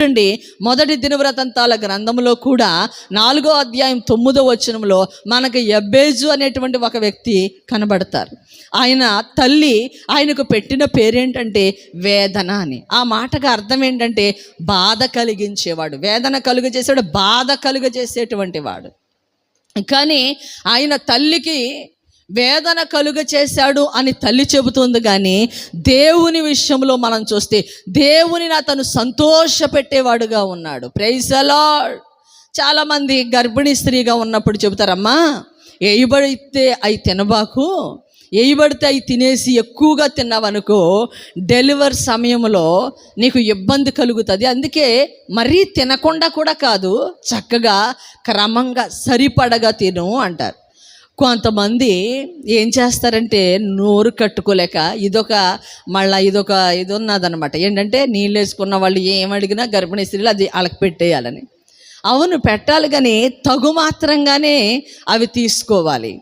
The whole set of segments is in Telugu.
చూడండి మొదటి దినవ్రతంతాల గ్రంథంలో కూడా నాలుగో అధ్యాయం తొమ్మిదో వచనంలో మనకు ఎబ్బేజు అనేటువంటి ఒక వ్యక్తి కనబడతారు. ఆయన తల్లి ఆయనకు పెట్టిన పేరేంటంటే వేదన అని. ఆ మాటకు అర్థం ఏంటంటే బాధ కలిగించేవాడు. వేదన కలుగ చేసేవాడు బాధ కలుగ చేసేటువంటి వాడు. కానీ ఆయన తల్లికి వేదన కలుగ చేశాడు అని తల్లి చెబుతుంది కానీ దేవుని విషయంలో మనం చూస్తే దేవునిని అతను సంతోష పెట్టేవాడుగా ఉన్నాడు. ప్రైజలా చాలామంది గర్భిణీ స్త్రీగా ఉన్నప్పుడు చెబుతారమ్మా వేయబడితే అవి తినబాకు వేయబడితే అవి తినేసి ఎక్కువగా తిన్నావనుకో డెలివర్ సమయంలో నీకు ఇబ్బంది కలుగుతుంది. అందుకే మరీ తినకుండా కూడా కాదు చక్కగా క్రమంగా సరిపడగా తిను అంటారు. కొంతమంది ఏం చేస్తారంటే నోరు కట్టుకోలేక ఇదొక మళ్ళీ ఇదొక ఇది ఉన్నదనమాట ఏంటంటే నీళ్ళు వేసుకున్న వాళ్ళు ఏం అడిగినా గర్భిణీ స్త్రీలు అది వాళ్ళకి పెట్టేయాలని. అవును పెట్టాలి కానీ తగు మాత్రంగానే అవి తీసుకోవాలి.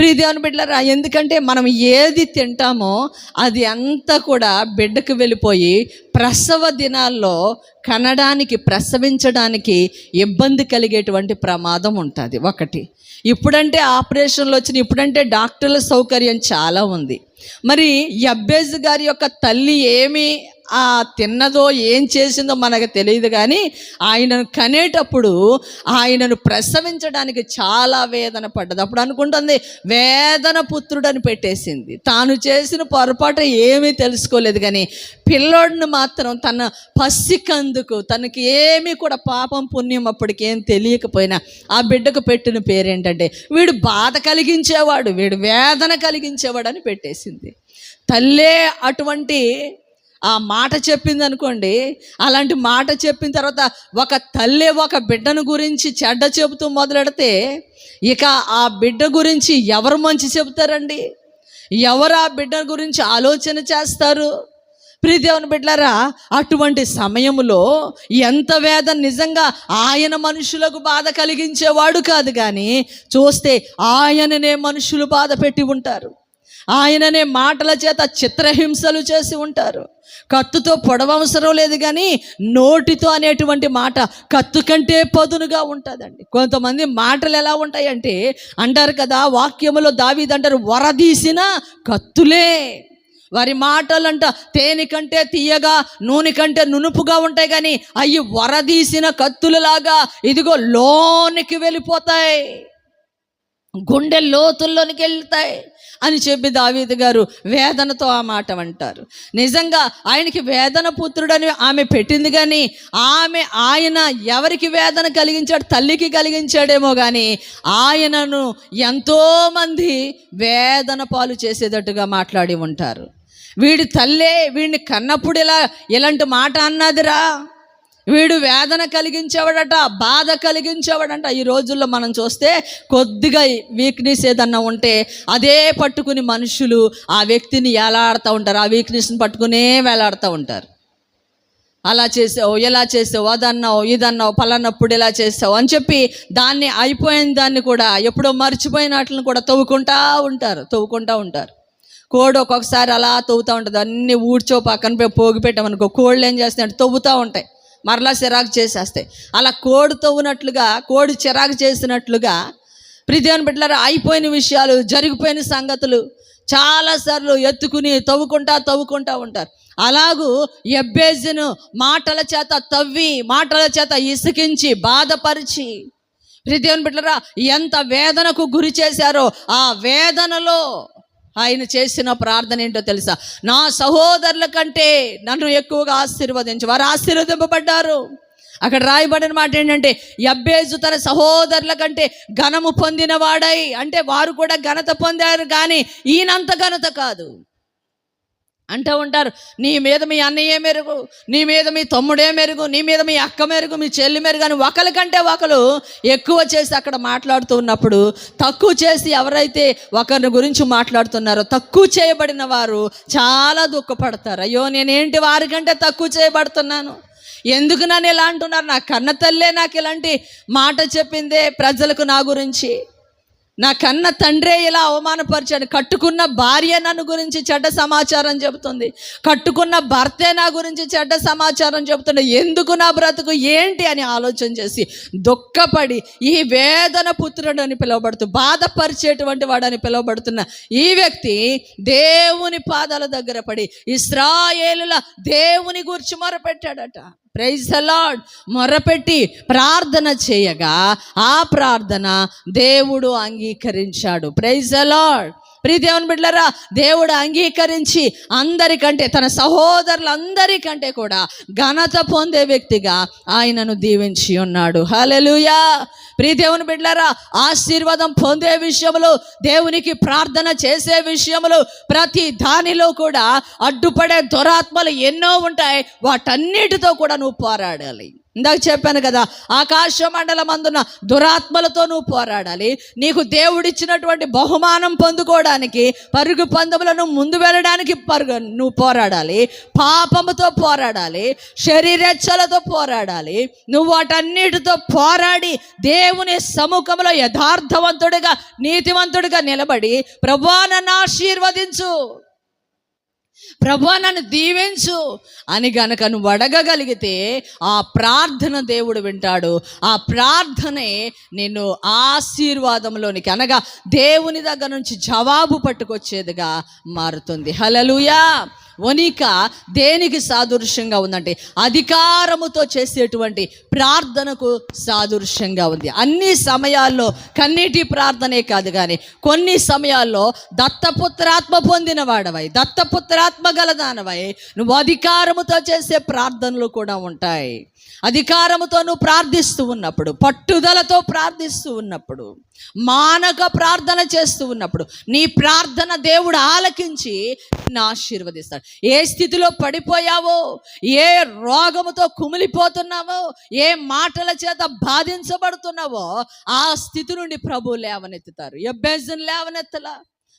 ప్రియదేవుని బిడ్డలారా ఎందుకంటే మనం ఏది తింటామో అది అంతా కూడా బిడ్డకు వెళ్ళిపోయి ప్రసవ దినాల్లో కనడానికి ప్రసవించడానికి ఇబ్బంది కలిగేటువంటి ప్రమాదం ఉంటుంది. ఒకటి. ఇప్పుడంటే ఆపరేషన్లు వచ్చిన ఇప్పుడంటే డాక్టర్ల సౌకర్యం చాలా ఉంది. మరి యబ్బేజ్ గారి యొక్క తల్లి ఏమి ఆ తిన్నదో ఏం చేసిందో మనకు తెలియదు కానీ ఆయనను కనేటప్పుడు ఆయనను ప్రసవించడానికి చాలా వేదన పడ్డది. అప్పుడు అనుకుంటుంది వేదన పుత్రుడని పెట్టేసింది. తాను చేసిన పొరపాటు ఏమీ తెలుసుకోలేదు కానీ పిల్లోడిని మాత్రం తన పసికందుకు తనకి ఏమీ కూడా పాపం పుణ్యం అప్పటికి ఏం తెలియకపోయినా ఆ బిడ్డకు పెట్టిన పేరేంటంటే వీడు బాధ కలిగించేవాడు వీడు వేదన కలిగించేవాడు అని పెట్టేసింది. తల్లే అటువంటి ఆ మాట చెప్పింది అనుకోండి అలాంటి మాట చెప్పిన తర్వాత ఒక తల్లి ఒక బిడ్డను గురించి చెడ్డ చెబుతూ మొదలెడితే ఇక ఆ బిడ్డ గురించి ఎవరు మంచి చెబుతారండి? ఎవరు ఆ బిడ్డ గురించి ఆలోచన చేస్తారు? ప్రీదేవుని బిడ్డలారా అటువంటి సమయంలో ఎంత వేదన నిజంగా ఆయన మనుషులకు బాధ కలిగించేవాడు కాదు కానీ చూస్తే ఆయననే మనుషులు బాధ పెట్టి ఉంటారు. ఆయననే మాటల చేత చిత్రహింసలు చేసి ఉంటారు. కత్తుతో పొడవవసరం లేదు కానీ నోటితో అనేటువంటి మాట కత్తు కంటే పదునుగా ఉంటుందండి. కొంతమంది మాటలు ఎలా ఉంటాయంటే అంటారు కదా వాక్యములో దావీదంటారు వరదీసిన కత్తులే. వారి మాటలంట తేనె కంటే తీయగా నూనె కంటే నునుపుగా ఉంటాయి కానీ అవి వరదీసిన కత్తులలాగా ఇదిగో లోనికి వెళ్ళిపోతాయి. గుండె లోతుల్లోనికి వెళ్తాయి. అని చెప్పి దావీదు గారు వేదనతో ఆ మాట అంటారు. నిజంగా ఆయనకి వేదన పుత్రుడని ఆమె పెట్టింది కానీ ఆమె ఆయన ఎవరికి వేదన కలిగించాడు తల్లికి కలిగించాడేమో కానీ ఆయనను ఎంతోమంది వేదన పాలు చేసేటట్టుగా మాట్లాడి ఉంటారు. వీడి తల్లే వీడిని కన్నప్పుడు ఇలా ఇలాంటి మాట అన్నదిరా? వీడు వేదన కలిగించేవాడట బాధ కలిగించేవాడంట. ఈ రోజుల్లో మనం చూస్తే కొద్దిగా వీక్నెస్ ఏదన్నా ఉంటే అదే పట్టుకుని మనుషులు ఆ వ్యక్తిని ఎలాడుతూ ఉంటారు. ఆ వీక్నెస్ని పట్టుకునే వేలాడుతూ ఉంటారు. అలా చేసావు ఎలా చేసావు అదన్నావు ఇదన్నావు పలానప్పుడు ఎలా చేసావు అని చెప్పి దాన్ని అయిపోయిన దాన్ని కూడా ఎప్పుడో మర్చిపోయినట్లను కూడా తవ్వుకుంటా ఉంటారు తవ్వుకుంటా ఉంటారు. కోడి ఒక్కొక్కసారి అలా తవ్వుతూ ఉంటుంది. అన్ని ఊడ్చో పక్కన పోగి పెట్టామనుకో కోళ్ళు ఏం చేస్తాయంటే తవ్వుతూ ఉంటాయి. మరలా చిరాకు చేసేస్తాయి. అలా కోడి ఉన్నట్లుగా కోడి చిరాకు చేసినట్లుగా ప్రిదేవన్ బిడ్డలారా అయిపోయిన విషయాలు జరిగిపోయిన సంగతులు చాలాసార్లు ఎత్తుకుని తవ్వుకుంటా తవ్వుకుంటా ఉంటారు. అలాగూ ఎబ్బేజును మాటల చేత తవ్వి మాటల చేత ఇసుకించి బాధపరిచి ప్రిదేవన్ బిడ్డరా ఎంత వేదనకు గురి చేశారో ఆ వేదనలో ఆయన చేసిన ప్రార్థన ఏంటో తెలుసా? నా సహోదరుల కంటే నన్ను ఎక్కువగా ఆశీర్వదించు. వారు ఆశీర్వదింపబడ్డారు. అక్కడ రాయబడిన మాట ఏంటంటే యబ్బేజు తన సహోదరుల కంటే ఘనము పొందినవాడై అంటే వారు కూడా ఘనత పొందారు కానీ ఈయనంత ఘనత కాదు. అంటూ ఉంటారు నీ మీద మీ అన్నయ్యే మెరుగు నీ మీద మీ తమ్ముడే మెరుగు నీ మీద మీ అక్క మెరుగు మీ చెల్లి మెరుగు అని ఒకరి కంటే ఒకరు ఎక్కువ చేసి అక్కడ మాట్లాడుతూ ఉన్నప్పుడు తక్కువ చేసి ఎవరైతే ఒకరిని గురించి మాట్లాడుతున్నారో తక్కువ చేయబడిన వారు చాలా దుఃఖపడతారు. అయ్యో నేనేంటి వారికంటే తక్కువ చేయబడుతున్నాను? ఎందుకు నన్ను ఇలా అంటున్నారు? నా కన్న తల్లే నాకు ఇలాంటి మాట చెప్పిందే ప్రజలకు నా గురించి. నా కన్న తండ్రే ఇలా అవమానపరిచాడు. కట్టుకున్న భార్య నన్ను గురించి చెడ్డ సమాచారం చెబుతుంది. కట్టుకున్న భర్తే నా గురించి చెడ్డ సమాచారం చెబుతుంది ఎందుకు నా బ్రతుకు? ఏంటి అని ఆలోచన చేసి దుఃఖపడి ఈ వేదన పుత్రుడు అని పిలువబడుతూ బాధపరిచేటువంటి వాడని పిలువబడుతున్న ఈ వ్యక్తి దేవుని పాదాల దగ్గర పడి ఇస్రాయేలుల దేవుని గురించి మొరపెట్టాడట. ప్రైజ్ అలాడ్ మొరపెట్టి ప్రార్థన చేయగా ఆ ప్రార్థన దేవుడు అంగీకరించాడు. ప్రైజ్ అలాడ్ ప్రియదేవుని బిడ్డలారా దేవుడు అంగీకరించి అందరికంటే తన సహోదరులందరికంటే కూడా ఘనత పొందే వ్యక్తిగా ఆయనను దీవించి ఉన్నాడు. హల్లెలూయా! ప్రీదేవుని బిడ్డలారా ఆశీర్వాదం పొందే విషయంలో దేవునికి ప్రార్థన చేసే విషయంలో ప్రతి దానిలో కూడా అడ్డుపడే దురాత్మలు ఎన్నో ఉంటాయి. వాటన్నిటితో కూడా నువ్వు పోరాడాలి. ఇందాక చెప్పాను కదా ఆకాశ మండలం అందున దురాత్మలతో నువ్వు పోరాడాలి. నీకు దేవుడిచ్చినటువంటి బహుమానం పొందుకోవడానికి పరుగు పందములను ముందు వెళ్ళడానికి పరుగు నువ్వు పోరాడాలి. పాపముతో పోరాడాలి శరీరెచ్చలతో పోరాడాలి. నువ్వు వాటన్నిటితో పోరాడి దేవుని సముఖంలో యథార్థవంతుడిగా నీతివంతుడిగా నిలబడి ప్రభా నన్ను ఆశీర్వదించు. ప్రభా నన్ను దీవించు అని గనక నువ్వు అడగగలిగితే ఆ ప్రార్థన దేవుడు వింటాడు. ఆ ప్రార్థనే నిన్ను ఆశీర్వాదంలోనికి అనగా దేవుని దగ్గర నుంచి జవాబు పట్టుకొచ్చేదిగా మారుతుంది. హలలుయా వనిక దేనికి సాదృశ్యంగా ఉందంటే అధికారముతో చేసేటువంటి ప్రార్థనకు సాదృశ్యంగా ఉంది. అన్ని సమయాల్లో కన్నీటి ప్రార్థనే కాదు కానీ కొన్ని సమయాల్లో దత్తపుత్రాత్మ పొందిన వాడవై దత్తపుత్రాత్మ గలదానవై నువ్వు అధికారముతో చేసే ప్రార్థనలు కూడా ఉంటాయి. అధికారముతో నువ్వు ప్రార్థిస్తూ ఉన్నప్పుడు పట్టుదలతో ప్రార్థిస్తూ ఉన్నప్పుడు మానక ప్రార్థన చేస్తూ ఉన్నప్పుడు నీ ప్రార్థన దేవుడు ఆలకించి నిన్ను ఆశీర్వదిస్తాడు. ఏ స్థితిలో పడిపోయావో ఏ రోగముతో కుమిలిపోతున్నావో ఏ మాటల చేత బాధించబడుతున్నావో ఆ స్థితి నుండి ప్రభు లేవనెత్తుతారు. ఎబ్బెజన్ లేవనెత్తలా.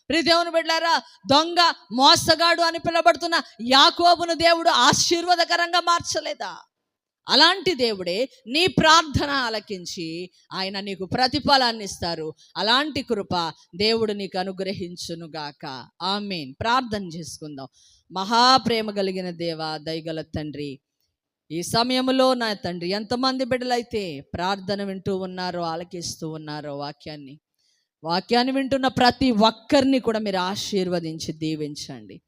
ప్రిదేవుని బిడ్డారా దొంగ మోసగాడు అని పిలబడుతున్న యాకోబును దేవుడు ఆశీర్వాదకరంగా మార్చలేదా? అలాంటి దేవుడే నీ ప్రార్థన ఆలకించి ఆయన నీకు ప్రతిఫలాన్ని ఇస్తారు. అలాంటి కృప దేవుడు నీకు అనుగ్రహించునుగాక ఆమెన్. ప్రార్థన చేసుకుందాం. మహాప్రేమ కలిగిన దేవ దయగల తండ్రి ఈ సమయంలో నా తండ్రి ఎంతమంది బిడ్డలైతే ప్రార్థన వింటూ ఉన్నారో ఆలకిస్తూ ఉన్నారో వాక్యాన్ని వాక్యాన్ని వింటున్న ప్రతి ఒక్కరిని కూడా మీరు ఆశీర్వదించి దీవించండి.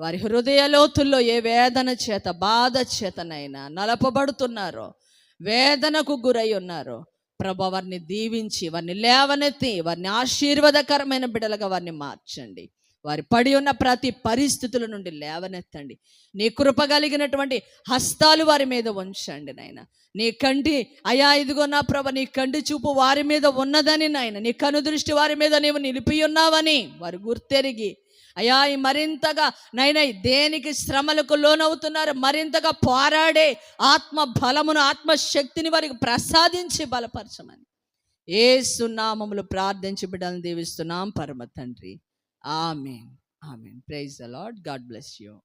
వారి హృదయ లోతుల్లో ఏ వేదన చేత బాధ చేతనైనా నలపబడుతున్నారో వేదనకు గురై ఉన్నారో ప్రభు వారిని దీవించి వారిని లేవనెత్తి వారిని ఆశీర్వాదకరమైన బిడలుగా వారిని మార్చండి. వారి పడి ఉన్న ప్రతి పరిస్థితుల నుండి లేవనెత్తండి. నీ కృప కలిగినటువంటి హస్తాలు వారి మీద ఉంచండి నాయన. నీ కంటి అయా ఇదిగో నా ప్రభ నీ కంటి చూపు వారి మీద ఉన్నదని నాయన. నీ కనుదృష్టి వారి మీద నీవు నిలిపి ఉన్నావని వారు గుర్తెరిగి అయా ఈ మరింతగా నైనా దేనికి శ్రమలకు లోనవుతున్నారు? మరింతగా పోరాడే ఆత్మ బలమును ఆత్మశక్తిని వారికి ప్రసాదించి బలపరచమని. ఏ సున్నామములు ప్రార్థించి బిడ్డలను దీవిస్తున్నాం. పరమ తండ్రి. Amen. Amen. Praise the Lord God bless you.